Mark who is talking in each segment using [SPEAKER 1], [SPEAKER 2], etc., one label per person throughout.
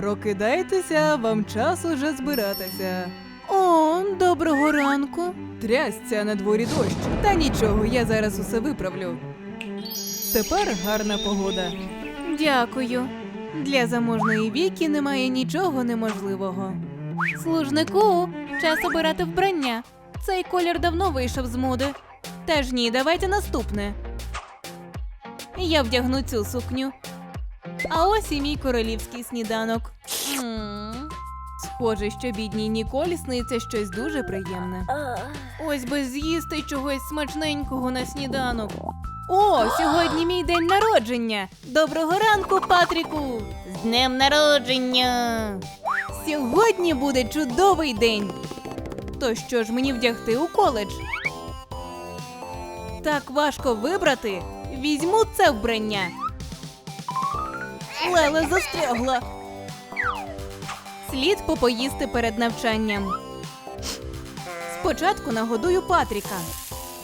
[SPEAKER 1] Прокидайтеся, вам час уже збиратися. О, доброго ранку. Трясця на дворі дощ. Та нічого, я зараз усе виправлю. Тепер гарна погода. Дякую. Для заможної віки немає нічого неможливого. Служнику, час обирати вбрання. Цей колір давно вийшов з моди. Теж ні, давайте наступне. Я вдягну цю сукню. А ось і мій королівський сніданок. Схоже, що бідній Ніколі сниться щось дуже приємне. Ось би з'їсти чогось смачненького на сніданок. О, сьогодні мій день народження. Доброго ранку, Патріку! З днем народження! Сьогодні буде чудовий день. То що ж мені вдягти у коледж? Так важко вибрати. Візьму це вбрання. Леле застрягла. Слід попоїсти перед навчанням. Спочатку нагодую Патріка.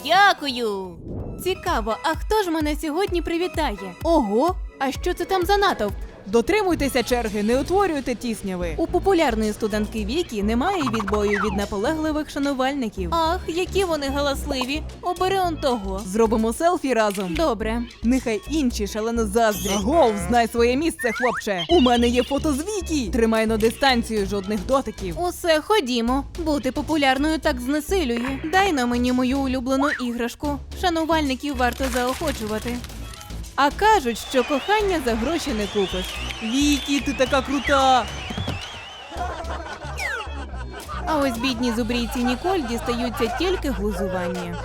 [SPEAKER 1] Дякую. Цікаво, а хто ж мене сьогодні привітає? Ого, а що це там за натовп? Дотримуйтеся черги, не утворюйте тісняви. У популярної студентки Вікі немає відбою від наполегливих шанувальників. Ах, які вони галасливі. Обери он того. Зробимо селфі разом. Добре. Нехай інші шалено заздрять. Агов, знай своє місце, хлопче. У мене є фото з Вікі. Тримай на дистанцію жодних дотиків. Усе ходімо. Бути популярною так знесилює. Дай на мені мою улюблену іграшку. Шанувальників варто заохочувати. А кажуть, що кохання за гроші не купиш. Вікі, ти така крута. А ось бідні зубрійці Ніколь дістаються тільки глузування.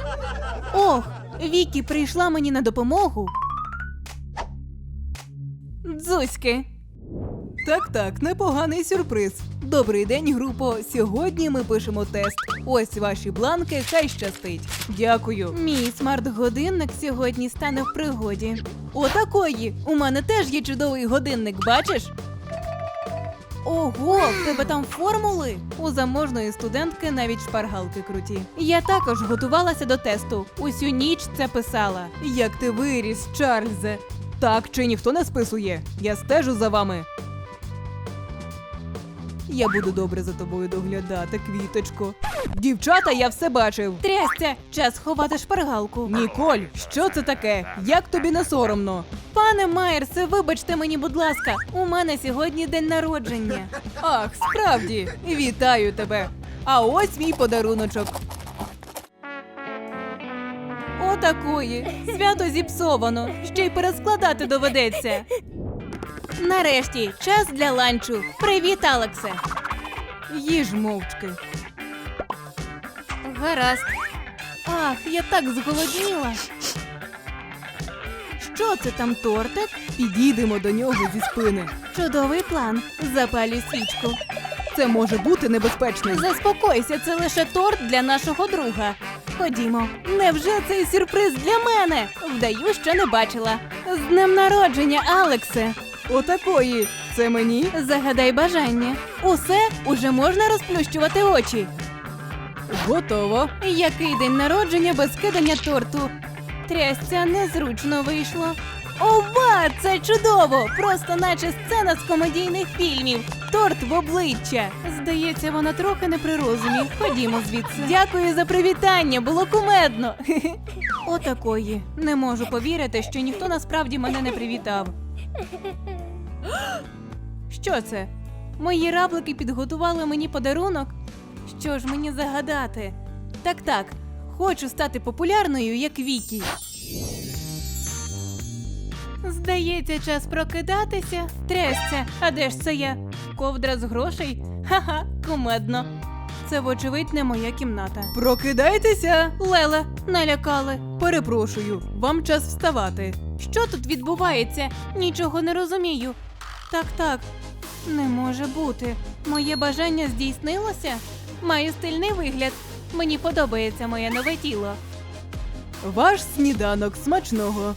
[SPEAKER 1] Ох, Вікі прийшла мені на допомогу. Дзуськи. Так, так, непоганий сюрприз. Добрий день, групо. Сьогодні ми пишемо тест. Ось ваші бланки, хай щастить. Дякую. Мій смарт-годинник сьогодні стане в пригоді. Отакої. У мене теж є чудовий годинник, бачиш? Ого, в тебе там формули? У заможної студентки навіть шпаргалки круті. Я також готувалася до тесту. Усю ніч це писала. Як ти виріс, Чарльзе? Так, чи ніхто не списує? Я стежу за вами. Я буду добре за тобою доглядати, квіточко. Дівчата, я все бачив. Трясця, час ховати шпаргалку. Ніколь, що це таке? Як тобі не соромно? Пане Майерсе, вибачте мені, будь ласка, у мене сьогодні день народження. Ах, справді, вітаю тебе. А ось мій подаруночок. Отакої. Свято зіпсовано. Ще й перескладати доведеться. Нарешті час для ланчу. Привіт, Алексе. Їж мовчки. Гаразд. Ах, я так зголодніла. Що це там тортик? Підійдемо до нього зі спини. Чудовий план. Запалюй свічку. Це може бути небезпечно. Заспокойся, це лише торт для нашого друга. Ходімо. Невже цей сюрприз для мене? Вдаю, що не бачила. З днем народження, Алексе. Отакої. Це мені? Загадай бажання. Усе уже можна розплющувати очі. Готово. Який день народження без кидання торту? Трясця незручно вийшло. Ова, це чудово! Просто наче сцена з комедійних фільмів. Торт в обличчя. Здається, вона трохи не при розумі. Ходімо звідси. Дякую за привітання, було кумедно. Отакої. Не можу повірити, що ніхто насправді мене не привітав. Що це? Мої раблики підготували мені подарунок. Що ж мені загадати? Так, так, хочу стати популярною, як Вікі. Здається, час прокидатися. Трясця, а де ж це я? Ковдра з грошей? Ха-ха, кумедно. Це, вочевидь, не моя кімната. Прокидайтеся, Леле, налякали. Перепрошую, вам час вставати. Що тут відбувається? Нічого не розумію. Так, так, не може бути. Моє бажання здійснилося? Маю стильний вигляд. Мені подобається моє нове тіло. Ваш сніданок смачного.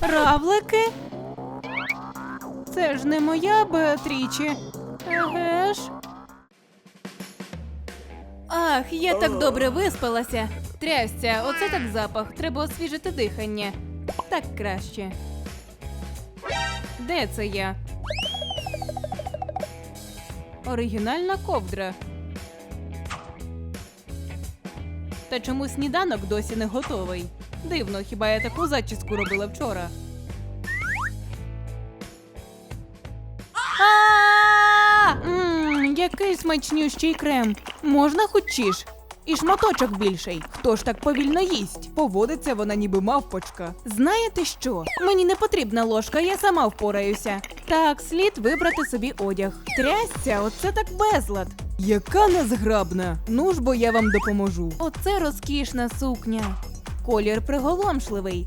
[SPEAKER 1] Равлики? Це ж не моя Беатрічі. Еге ж. Ах, я так добре виспалася. Трясця, оце так запах. Треба освіжити дихання. Так краще. Де це я? Оригінальна ковдра. Та чому сніданок досі не готовий? Дивно, хіба я таку зачіску робила вчора. Який смачнющий крем. Можна хочеш? І шматочок більший. Хто ж так повільно їсть? Поводиться вона ніби мавпочка. Знаєте що? Мені не потрібна ложка, я сама впораюся. Так, слід вибрати собі одяг. Трясся, оце так безлад. Яка незграбна. Ну ж бо я вам допоможу. Оце розкішна сукня. Колір приголомшливий.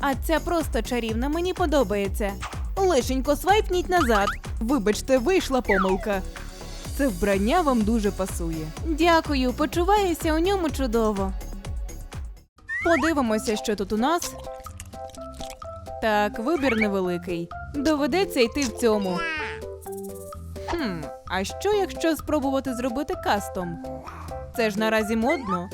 [SPEAKER 1] А ця просто чарівна, мені подобається. Лишенько свайпніть назад. Вибачте, вийшла помилка. Це вбрання вам дуже пасує. Дякую, почуваюся у ньому чудово. Подивимося, що тут у нас. Так, вибір невеликий. Доведеться йти в цьому. Хм, а що якщо спробувати зробити кастом? Це ж наразі модно.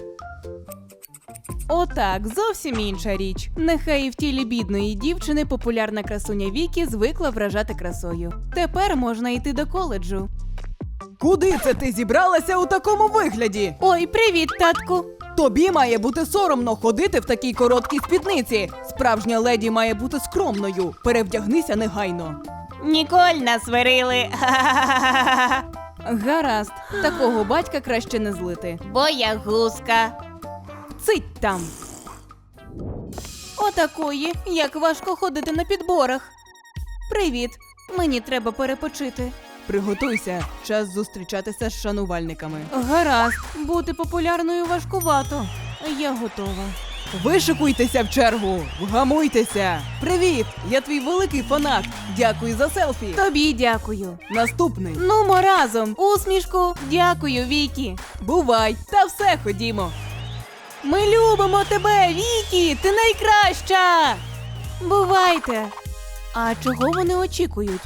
[SPEAKER 1] Отак, зовсім інша річ. Нехай і в тілі бідної дівчини популярна красуня Вікі звикла вражати красою. Тепер можна йти до коледжу.
[SPEAKER 2] Куди це ти зібралася у такому вигляді?
[SPEAKER 1] Ой, привіт, татку!
[SPEAKER 2] Тобі має бути соромно ходити в такій короткій спідниці. Справжня леді має бути скромною. Перевдягнися негайно.
[SPEAKER 3] Ніколь насварили.
[SPEAKER 1] Гаразд, такого батька краще не злити.
[SPEAKER 3] Боягузка.
[SPEAKER 1] Цить там. Отакої, як важко ходити на підборах. Привіт, мені треба перепочити.
[SPEAKER 2] Приготуйся, час зустрічатися з шанувальниками.
[SPEAKER 1] Гаразд, бути популярною важкувато. Я готова.
[SPEAKER 2] Вишикуйтеся в чергу, вгамуйтеся. Привіт! Я твій великий фанат. Дякую за селфі.
[SPEAKER 1] Тобі дякую.
[SPEAKER 2] Наступний.
[SPEAKER 1] Нумо разом. Усмішку. Дякую, Вікі.
[SPEAKER 2] Бувай! Та все ходімо.
[SPEAKER 1] Ми любимо тебе, Вікі! Ти найкраща! Бувайте! А чого вони очікують?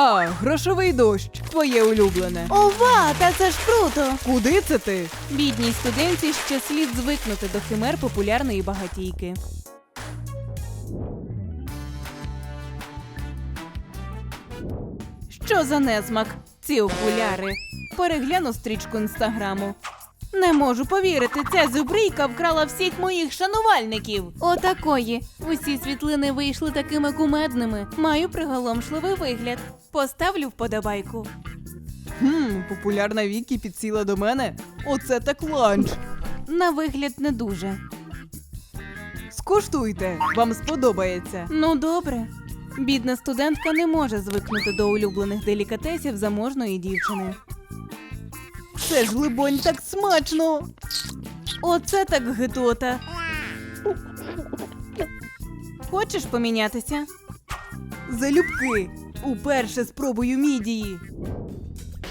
[SPEAKER 2] А, грошовий дощ, твоє улюблене.
[SPEAKER 1] Ова, та це ж круто!
[SPEAKER 2] Куди це ти?
[SPEAKER 1] Бідній студентці ще слід звикнути до химер популярної багатійки. Що за несмак? Ці окуляри. Перегляну стрічку інстаграму. Не можу повірити, ця зубрійка вкрала всіх моїх шанувальників. Отакої. Усі світлини вийшли такими кумедними. Маю приголомшливий вигляд. Поставлю вподобайку.
[SPEAKER 2] Хм, популярна Вікі підсіла до мене. Оце так ланч.
[SPEAKER 1] На вигляд не дуже.
[SPEAKER 2] Скуштуйте, вам сподобається.
[SPEAKER 1] Ну, добре. Бідна студентка не може звикнути до улюблених делікатесів заможної дівчини.
[SPEAKER 2] Це ж либонь так смачно.
[SPEAKER 1] Оце так гидота. Хочеш помінятися?
[SPEAKER 2] Залюбки. Уперше спробую мідії.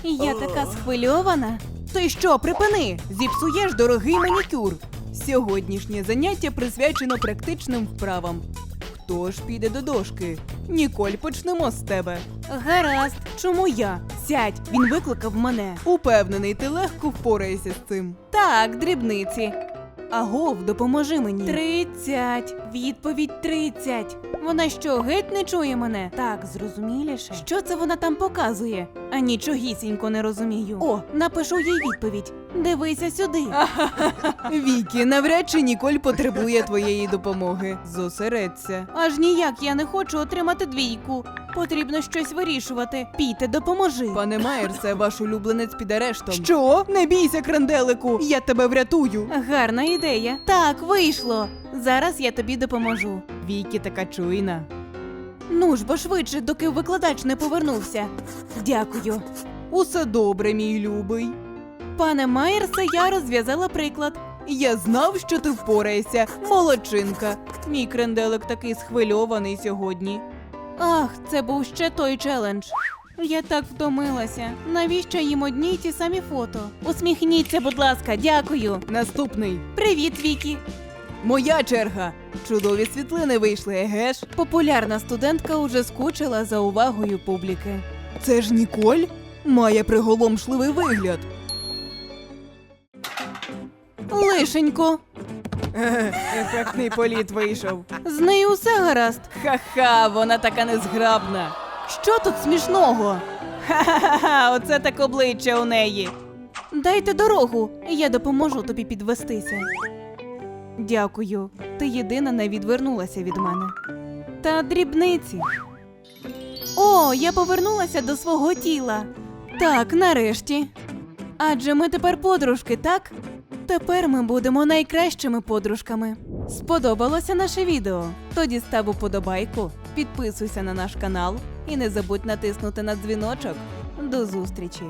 [SPEAKER 1] Я така схвильована.
[SPEAKER 2] Ти що, припини? Зіпсуєш дорогий манікюр. Сьогоднішнє заняття присвячено практичним вправам. Хто ж піде до дошки? Ніколь, почнемо з тебе.
[SPEAKER 1] Гаразд, чому я?
[SPEAKER 2] Сядь, він викликав мене. Упевнений, ти легко впораєшся з цим.
[SPEAKER 1] Так, дрібниці.
[SPEAKER 2] Агов, допоможи мені.
[SPEAKER 1] Тридцять. Відповідь тридцять. Вона що, геть не чує мене? Так, зрозуміліше. Що це вона там показує? А нічогісінько не розумію. О, напишу їй відповідь. Дивися сюди.
[SPEAKER 2] Вікі, навряд чи Ніколь потребує твоєї допомоги. Зосередься.
[SPEAKER 1] Аж ніяк я не хочу отримати двійку. Потрібно щось вирішувати. Пійте, допоможи.
[SPEAKER 2] Пане Майерсе, ваш улюбленець під арештом. Що? Не бійся, кренделику! Я тебе врятую.
[SPEAKER 1] Гарна ідея. Так, вийшло. Зараз я тобі допоможу.
[SPEAKER 2] Вікі така чуйна.
[SPEAKER 1] Ну ж бо швидше, доки викладач не повернувся. Дякую.
[SPEAKER 2] Усе добре, мій любий.
[SPEAKER 1] Пане Майерсе, я розв'язала приклад.
[SPEAKER 2] Я знав, що ти впораєшся, молодчинка. Мій кренделик такий схвильований сьогодні.
[SPEAKER 1] Ах, це був ще той челендж. Я так втомилася. Навіщо їм одні й ті самі фото? Усміхніться, будь ласка, дякую.
[SPEAKER 2] Наступний.
[SPEAKER 1] Привіт, Вікі.
[SPEAKER 2] Моя черга. Чудові світлини вийшли, еге ж?
[SPEAKER 1] Популярна студентка уже скучила за увагою публіки.
[SPEAKER 2] Це ж Ніколь? Має приголомшливий вигляд.
[SPEAKER 1] Лишенько,
[SPEAKER 2] Ефектний політ вийшов.
[SPEAKER 1] з нею усе гаразд.
[SPEAKER 2] Ха-ха, вона така незграбна.
[SPEAKER 1] Що тут смішного?
[SPEAKER 3] Ха-ха-ха, оце так обличчя у неї.
[SPEAKER 2] Дайте дорогу, я допоможу тобі підвестися. Дякую. Ти єдина не відвернулася від мене. Та дрібниці. О, я повернулася до свого тіла. Так, нарешті. Адже ми тепер подружки, так? Тепер ми будемо найкращими подружками. Сподобалося наше відео? Тоді став уподобайку, підписуйся на наш канал і не забудь натиснути на дзвіночок. До зустрічі!